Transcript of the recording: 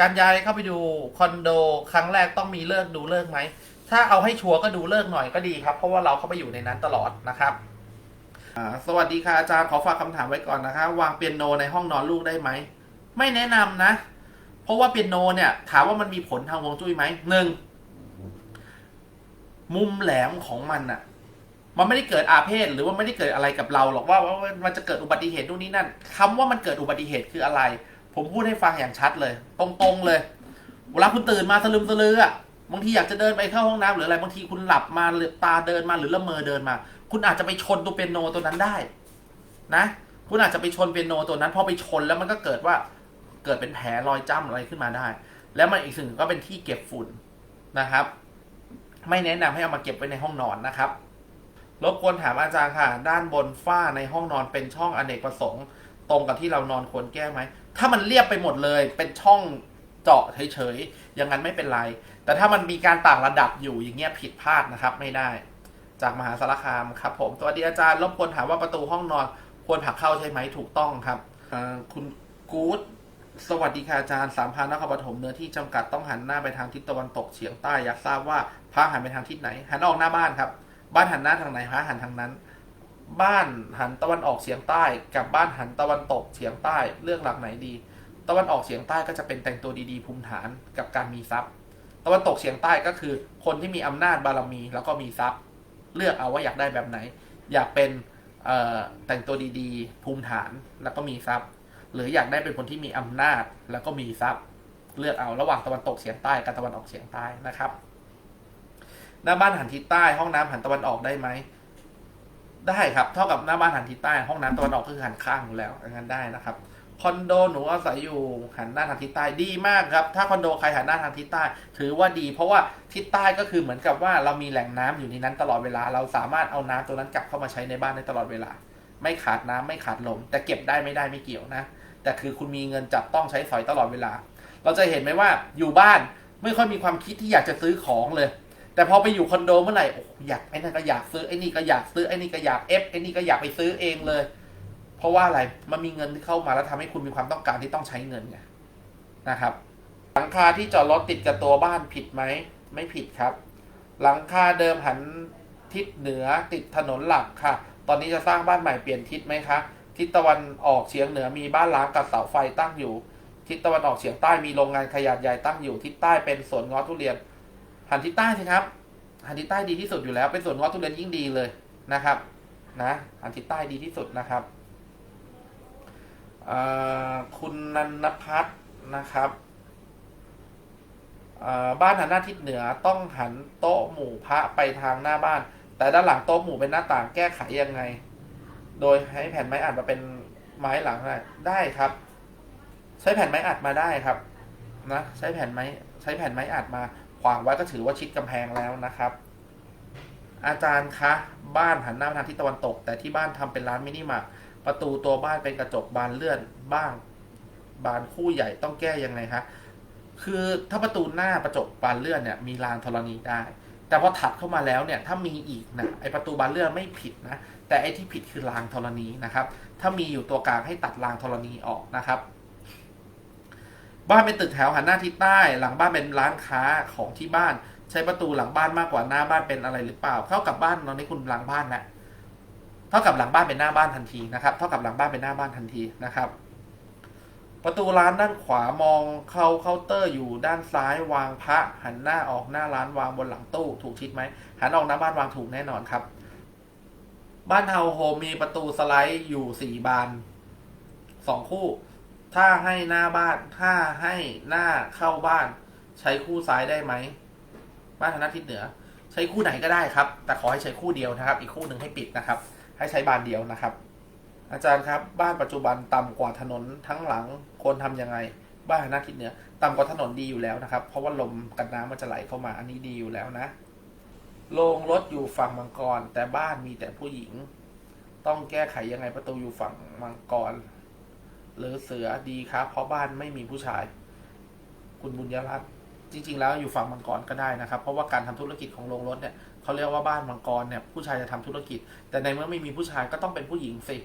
การย้ายเข้าไปดูคอนโดครั้งแรกต้องมีเลิกดูเลิกไหม ถ้าเอาให้ชัวร์ก็ดูเลิกหน่อยก็ดีครับ เพราะว่าเราเข้าไปอยู่ในนั้นตลอดนะครับสวัสดีค่ะอาจารย์ขอฝากคำถามไว้ก่อนนะคะวางเปียโนในห้องนอนลูกได้ไหม ไม่แนะนำนะ เพราะว่าเปียโนเนี่ย ถามว่ามันมีผลทางวงจุ้ยไหมหนึ่งมุมแหลมของมันอะมันไม่ได้เกิดอาเพศหรือว่าไม่ได้เกิดอะไรกับเราหรอกว่าว่ามันจะเกิดอุบัติเหตุนู่นนี่นั่นคำว่ามันเกิดอุบัติเหตุคืออะไร ผมพูดให้ฟังอย่างชัดเลย ตรงๆเลย เวลาคุณตื่นมาสลึมสลืออะบางทีอยากจะเดินไปเข้าห้องน้ำหรืออะไรบางทีคุณหลับมาหรือตาเดินมาหรือละเมอเดินมา คุณอาจจะไปชนตัวเปียโนตัวนั้นได้ นะ คุณอาจจะไปชนเปียโนตัวนั้นพอไปชนแล้วมันก็เกิดว่าเกิดเป็นแผลรอยจ้ำอะไรขึ้นมาได้ แล้วมันอีกสิ่งหนึ่งก็เป็นที่เก็บฝุ่นนะครับ ไม่แนะนำให้เอามาเก็บไว้ในห้องนอนนะครับรบกวนถามอาจารย์ค่ะ ด้านบนฝ้าในห้องนอนเป็นช่องอเนกประสงค์ ตรงกับที่เรานอนควรแก้ไหม ถ้ามันเรียบไปหมดเลย เป็นช่องเจาะเฉยๆอย่างนั้นไม่เป็นไร แต่ถ้ามันมีการต่างระดับอยู่อย่างเงี้ยผิดพลาดนะครับ ไม่ได้ จากมหาสารคามครับ ผมสวัสดีอาจารย์รบกวนถามว่าประตูห้องนอนควรผลักเข้าใช่ไหมถูกต้องครับอ่าคุณกู๊ดสวัสดีค่ะอาจารย์สามพันนครปฐมเนื้อที่จำกัดต้องหันหน้าไปทางทิศตะวันตกเฉียงใต้อยากทราบว่าพระหันไปทางทิศไหน หันออกหน้าบ้านครับ บ้านหันหน้าทางไหนพระหันทางนั้น บ้านหันตะวันออกเฉียงใต้กับบ้านหันตะวันตกเฉียงใต้เลือกหลักไหนดี ตะวันออกเฉียงใต้ก็จะเป็นแต่งตัวดีๆภูมิฐานกับการมีทรัพย์ ตะวันตกเฉียงใต้ก็คือ คนที่มีอำนาจบารมีแล้วก็มีทรัพย์ เลือกเอาว่าอยากได้แบบไหน อยากเป็นแต่งตัวดีๆ ภูมิฐานแล้วก็มีทรัพย์ หรืออยากได้เป็นคนที่มีอำนาจแล้วก็มีทรัพย์ เลือกเอาระหว่างตะวันตกเฉียงใต้กับตะวันออกเฉียงใต้นะครับหน้าบ้านหันทิศใต้ห้องน้ำหันตะวันออกได้ไหม ได้ครับเท่ากับหน้าบ้านหันทิศใต้ ห้องน้ำตะวันออกก็คือหันข้างอยู่แล้วงั้นได้นะครับคอนโดหนูอาศัยอยู่หันหน้าทางทิศใต้ดีมากครับ ถ้าคอนโดใครหันหน้าทางทิศใต้ ถือว่าดี เพราะว่าทิศใต้ก็คือเหมือนกับว่าเรามีแหล่งน้ำอยู่ในนั้นตลอดเวลา เราสามารถเอาน้ำตัวนั้นกลับเข้ามาใช้ในบ้านได้ตลอดเวลา ไม่ขาดน้ำไม่ขาดลม แต่เก็บได้ไม่ได้ไม่เกี่ยวนะ แต่คือคุณมีเงินจับต้องใช้สอยตลอดเวลา เราจะเห็นไหมว่าอยู่บ้านไม่ค่อยมีความคิดที่อยากจะซื้อของเลย แต่พอไปอยู่คอนโดเมื่อไหร่โอ้อยากไอ้นั่นก็อยากซื้อไอ้นี่ก็อยากซื้อไอ้นี่ก็อยากเอฟไอ้นี่ก็อยากไปซื้อเองเลย เพราะว่าอะไรมันมีเงินที่เข้ามาแล้วทำให้คุณมีความต้องการที่ต้องใช้เงินไงนะครับ หลังคาที่จอดรถติดกับตัวบ้านผิดไหมไม่ผิดครับ หลังคาเดิมหันทิศเหนือติดถนนหลักค่ะ ตอนนี้จะสร้างบ้านใหม่เปลี่ยนทิศไหมคะทิศตะวันออกเฉียงเหนือมีบ้านล้างกับเสาไฟตั้งอยู่ ทิศตะวันออกเฉียงใต้มีโรงงานขนาดใหญ่ตั้งอยู่ทิศใต้เป็นสวนงอทุเรียน หันทิศใต้สิครับหันทิศใต้ดีที่สุดอยู่แล้ว เป็นสวนงอทุเรียนยิ่งดีเลยนะครับ นะหันทิศใต้ดีที่สุดนะครับคุณนันพัฒน์นะครับบ้านหันหน้าทิศเหนือต้องหันโต๊ะหมู่พระไปทางหน้าบ้าน แต่ด้านหลังโต๊ะหมู่เป็นหน้าต่างแก้ไขยังไง โดยให้แผ่นไม้อัดมาเป็นไม้หลังได้ได้ครับ ใช้แผ่นไม้อัดมาได้ครับนะใช้แผ่นไม้ใช้แผ่นไม้อัดมา ขวางไว้ก็ถือว่าชิดกำแพงแล้วนะครับ อาจารย์คะ บ้านหันหน้าไปทางทิศตะวันตก แต่ที่บ้านทำเป็นร้านมินิมาร์ทประตูตัวบ้านเป็นกระจกบานเลื่อนบ้าง บานคู่ใหญ่ต้องแก้ยังไงคะคือถ้าประตูหน้าประจกบานเลื่อนเนี่ยมีรางธรณีได้ แต่พอถัดเข้ามาแล้วเนี่ยถ้ามีอีกนะไอประตูบานเลื่อนไม่ผิดนะแต่ไอที่ผิดคือรางธรณีนะครับ ถ้ามีอยู่ตัวกลางให้ตัดรางธรณีออกนะครับ บ้านเป็นตึกแถวหันหน้าทิศใต้ หลังบ้านเป็นร้านค้าของที่บ้าน ใช้ประตูหลังบ้านมากกว่าหน้าบ้านเป็นอะไรหรือเปล่า เท่ากับบ้านตอนนี้คุณหลังบ้านแล้วเท่ากับหลังบ้านเป็นหน้าบ้านทันทีนะครับ เท่ากับหลังบ้านเป็นหน้าบ้านทันทีนะครับ ประตูร้านด้านขวามองเข้าเคาน์เตอร์อยู่ด้านซ้ายวางพระ หันหน้าออกหน้าร้านวางบนหลังตู้ถูกชิดไหมหันออกหน้าบ้านวางถูกแน่นอนครับ บ้านเฮาโฮมมีประตูสไลด์อยู่สี่บานสองคู่ ถ้าให้หน้าบ้าน ถ้าให้หน้าเข้าบ้าน ใช้คู่ซ้ายได้ไหม บ้านทางด้านทิศเหนือ ใช้คู่ไหนก็ได้ครับ แต่ขอให้ใช้คู่เดียวนะครับ อีกคู่หนึ่งให้ปิดนะครับ ให้ใช้บานเดียวนะครับ อาจารย์ครับ บ้านปัจจุบันต่ำกว่าถนนทั้งหลังควรทำยังไง บ้านทางด้านทิศเหนือต่ำกว่าถนนดีอยู่แล้วนะครับ เพราะว่าลมกันน้ำมันจะไหลเข้ามา อันนี้ดีอยู่แล้วนะโรงรถอยู่ฝั่งมังกร แต่บ้านมีแต่ผู้หญิง ต้องแก้ไขยังไงประตูอยู่ฝั่งมังกร หรือเสือดีครับ เพราะบ้านไม่มีผู้ชาย คุณบุญยรัตน์จริง ๆ แล้วอยู่ฝั่งมังกรก็ได้นะครับ เพราะว่าการทำธุรกิจของโรงรถเนี่ยเขาเรียกว่าบ้านมังกรเนี่ยผู้ชายจะทำธุรกิจ แต่ในเมื่อไม่มีผู้ชายก็ต้องเป็นผู้หญิงสิ